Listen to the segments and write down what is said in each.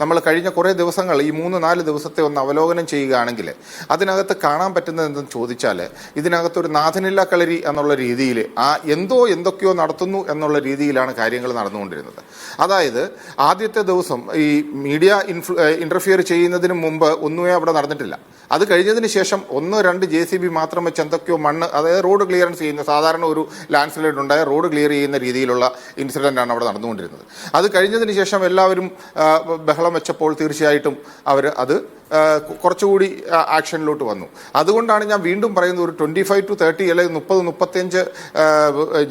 നമ്മൾ കഴിഞ്ഞ കുറേ ദിവസങ്ങൾ ഈ മൂന്ന് നാല് ദിവസത്തെ ഒന്ന് അവലോകനം ചെയ്യുകയാണെങ്കിൽ അതിനകത്ത് കാണാൻ പറ്റുന്നത് എന്തെന്ന് ചോദിച്ചാൽ ഇതിനകത്തൊരു നാഥനില്ല കളരി എന്നുള്ള രീതിയിൽ ആ എന്തോ എന്തൊക്കെയോ നടത്തുന്നു എന്നുള്ള രീതിയിലാണ് കാര്യങ്ങൾ നടന്നുകൊണ്ടിരുന്നത്. അതായത് ആദ്യത്തെ ദിവസം ഈ മീഡിയ ഇൻഫ്ലു ഇന്റർഫിയർ ചെയ്യുന്നതിന് മുമ്പ് ഒന്നുമേ അവിടെ നടന്നിട്ടില്ല. അത് കഴിഞ്ഞതിന് ശേഷം ഒന്ന് രണ്ട് ജെ സി ബി മാത്രം വെച്ച് എന്തൊക്കെയോ മണ്ണ് അതായത് റോഡ് ക്ലിയറൻസ് ചെയ്യുന്ന സാധാരണ ഒരു ലാൻഡ് സ്ലൈഡ് ഉണ്ടായ റോഡ് ക്ലിയർ ചെയ്യുന്ന രീതിയിലുള്ള ഇൻസിഡന്റ് ആണ് അവിടെ നടന്നുകൊണ്ടിരുന്നത്. അത് കഴിഞ്ഞതിന് ശേഷം എല്ലാവരും ബഹളം വെച്ചപ്പോൾ തീർച്ചയായിട്ടും അവർ അത് കുറച്ചുകൂടി ആക്ഷനിലോട്ട് വന്നു. അതുകൊണ്ടാണ് ഞാൻ വീണ്ടും പറയുന്നത് ഒരു ട്വന്റി ഫൈവ് ടു തേർട്ടി അല്ലെങ്കിൽ മുപ്പത് മുപ്പത്തഞ്ച്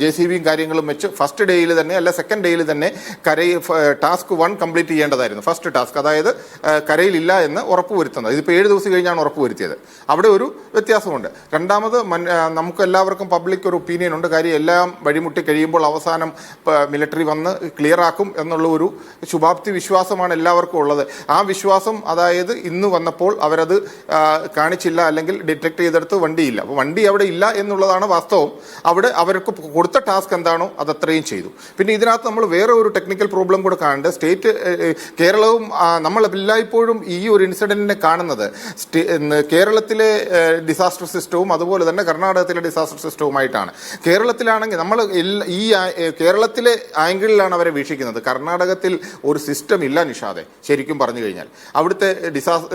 ജെ സി ബിയും കാര്യങ്ങളും വെച്ച് ഫസ്റ്റ് ഡേയിൽ തന്നെ അല്ല സെക്കൻഡ് ഡേയിൽ തന്നെ കരയിൽ ടാസ്ക് വൺ കംപ്ലീറ്റ് ചെയ്യേണ്ടതായിരുന്നു. ഫസ്റ്റ് ടാസ്ക് അതായത് കരയിലില്ല എന്ന് ഉറപ്പുവരുത്തുന്നത്. ഇതിപ്പോൾ ഏഴ് ദിവസം കഴിഞ്ഞാണ് ഉറപ്പ് വരുത്തിയത് അവിടെ ഒരു വ്യത്യാസമുണ്ട്. രണ്ടാമത് നമുക്ക് എല്ലാവർക്കും പബ്ലിക് ഒരു ഒപ്പീനിയൻ ഉണ്ട്. കാര്യം എല്ലാം വഴിമുട്ടി കഴിയുമ്പോൾ അവസാനം മിലിറ്ററി വന്ന് ക്ലിയർ ആക്കും എന്നുള്ള ഒരു ശുഭാപ്തി വിശ്വാസമാണ് എല്ലാവർക്കും ഉള്ളത്. ആ വിശ്വാസം അതായത് ഇന്ന് വന്നപ്പോൾ അവരത് കാണിച്ചില്ല അല്ലെങ്കിൽ ഡിറ്റക്ട് ചെയ്തെടുത്ത് വണ്ടിയില്ല. അപ്പോൾ വണ്ടി അവിടെ ഇല്ല എന്നുള്ളതാണ് വാസ്തവം. അവിടെ അവർക്ക് കൊടുത്ത ടാസ്ക് എന്താണോ അതത്രയും ചെയ്തു. പിന്നെ ഇതിനകത്ത് നമ്മൾ വേറെ ഒരു ടെക്നിക്കൽ പ്രോബ്ലം കൂടെ കാണേണ്ടത് സ്റ്റേറ്റ് കേരളവും നമ്മൾ എല്ലായ്പ്പോഴും ഈ ഒരു ഇൻസിഡന്റിനെ കാണുന്നത്. കേരളത്തിലെ ഡിസാസ്റ്റർ സിസ്റ്റവും അതുപോലെ തന്നെ കർണാടകത്തിലെ ഡിസാസ്റ്റർ സിസ്റ്റവുമായിട്ടാണ് കേരളത്തിലാണെങ്കിൽ നമ്മൾ ഈ കേരളത്തിലെ ആംഗിളിലാണ് അവരെ വീക്ഷിക്കുന്നത്. കർണാടകത്തിൽ ഒരു സിസ്റ്റം ഇല്ല നിഷാദെ ശരിക്കും പറഞ്ഞു കഴിഞ്ഞാൽ. അവിടുത്തെ ഡിസാസ്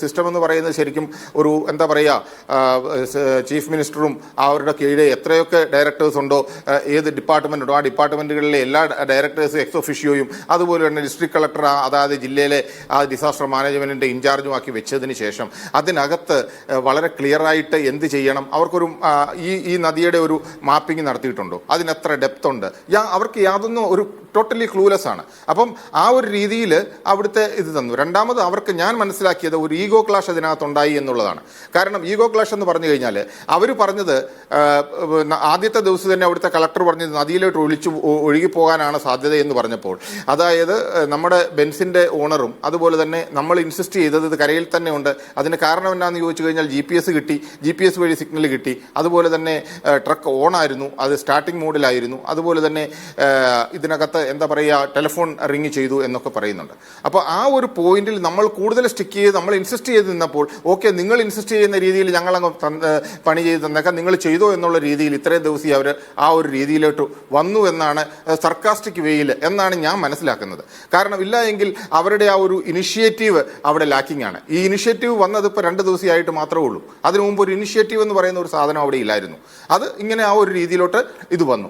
സിസ്റ്റം എന്ന് പറയുന്നത് ശരിക്കും ഒരു എന്താ പറയുക ചീഫ് മിനിസ്റ്ററും അവരുടെ കീഴിൽ എത്രയൊക്കെ ഡയറക്ടേഴ്സ് ഉണ്ടോ ഏത് ഡിപ്പാർട്ട്മെന്റ് ഉണ്ടോ ആ ഡിപ്പാർട്ട്മെന്റുകളിലെ എല്ലാ ഡയറക്ടേഴ്സും എക്സ് ഒഫീഷ്യോയും അതുപോലെ തന്നെ ഡിസ്ട്രിക്ട് കളക്ടർ അതായത് ജില്ലയിലെ ആ ഡിസാസ്റ്റർ മാനേജ്മെന്റിന്റെ ഇൻചാർജുമാക്കി വെച്ചതിന് ശേഷം അതിനകത്ത് വളരെ ക്ലിയറായിട്ട് എന്ത് ചെയ്യണം? അവർക്കൊരു ഈ ഈ നദിയുടെ ഒരു മാപ്പിംഗ് നടത്തിയിട്ടുണ്ടോ? അതിനെത്ര ഡെപ്ത് ഉണ്ട്? അവർക്ക് യാതൊന്നും ഒരു ടോട്ടലി ക്ലൂലെസ് ആണ്. അപ്പം ആ ഒരു രീതിയിൽ അവിടുത്തെ ഇത് തന്നു. രണ്ടാമത് അവർക്ക് ഞാൻ മനസ്സിലാക്കിയത് ഒരു ഈഗോ ക്ലാഷ് അതിനകത്തുണ്ടായി എന്നുള്ളതാണ്. കാരണം ഈഗോ ക്ലാഷ് എന്ന് പറഞ്ഞു കഴിഞ്ഞാൽ അവർ പറഞ്ഞത് ആദ്യത്തെ ദിവസം തന്നെ അവിടുത്തെ കളക്ടർ പറഞ്ഞത് നദിയിലോട്ട് ഒഴിച്ചു ഒഴുകിപ്പോകാനാണ് ഒഴുകി പോകാനാണ് സാധ്യത എന്ന് പറഞ്ഞപ്പോൾ അതായത് നമ്മുടെ ബെൻസിന്റെ ഓണറും അതുപോലെ തന്നെ നമ്മൾ ഇൻസിസ്റ്റ് ചെയ്തത് ഇത് കരയിൽ തന്നെ ഉണ്ട്. അതിന് കാരണം എന്താണെന്ന് ചോദിച്ചു കഴിഞ്ഞാൽ ജി പി എസ് കിട്ടി ജി പി എസ് വഴി സിഗ്നൽ കിട്ടി. അതുപോലെ തന്നെ ട്രക്ക് ഓൺ ആയിരുന്നു അത് സ്റ്റാർട്ടിംഗ് മോഡിലായിരുന്നു. അതുപോലെ തന്നെ ഇതിനകത്ത് എന്താ പറയുക ടെലിഫോൺ റിങ് ചെയ്തു എന്നൊക്കെ പറയുന്നുണ്ട്. അപ്പോൾ ആ ഒരു പോയിന്റിൽ നമ്മൾ കൂടുതൽ സ്റ്റിക്ക് ചെയ്ത് നമ്മൾ ഇൻസിസ്റ്റ് ചെയ്ത് നിന്നപ്പോൾ ഓക്കെ നിങ്ങൾ ഇൻസിസ്റ്റ് ചെയ്യുന്ന രീതിയിൽ ഞങ്ങൾ അങ്ങ് പണി ചെയ്ത് തന്നേക്കാം നിങ്ങൾ ചെയ്തോ എന്നുള്ള രീതിയിൽ ഇത്രയും ദിവസം അവർ ആ ഒരു രീതിയിലോട്ട് വന്നു എന്നാണ് സർക്കാസ്റ്റിക് വേയിൽ എന്നാണ് ഞാൻ മനസ്സിലാക്കുന്നത്. കാരണം ഇല്ല എങ്കിൽ അവരുടെ ആ ഒരു ഇനിഷ്യേറ്റീവ് അവിടെ ലാക്കിംഗ് ആണ്. ഈ ഇനിഷ്യേറ്റീവ് വന്നത് ഇപ്പോൾ രണ്ട് ദിവസമായിട്ട് മാത്രമേ ഉള്ളൂ. അതിനു മുമ്പ് ഒരു ഇനിഷ്യേറ്റീവ് എന്ന് പറയുന്ന ഒരു സാധനം അവിടെ ഇല്ലായിരുന്നു. അത് ഇങ്ങനെ ആ ഒരു രീതിയിലോട്ട് ഇത് വന്നു.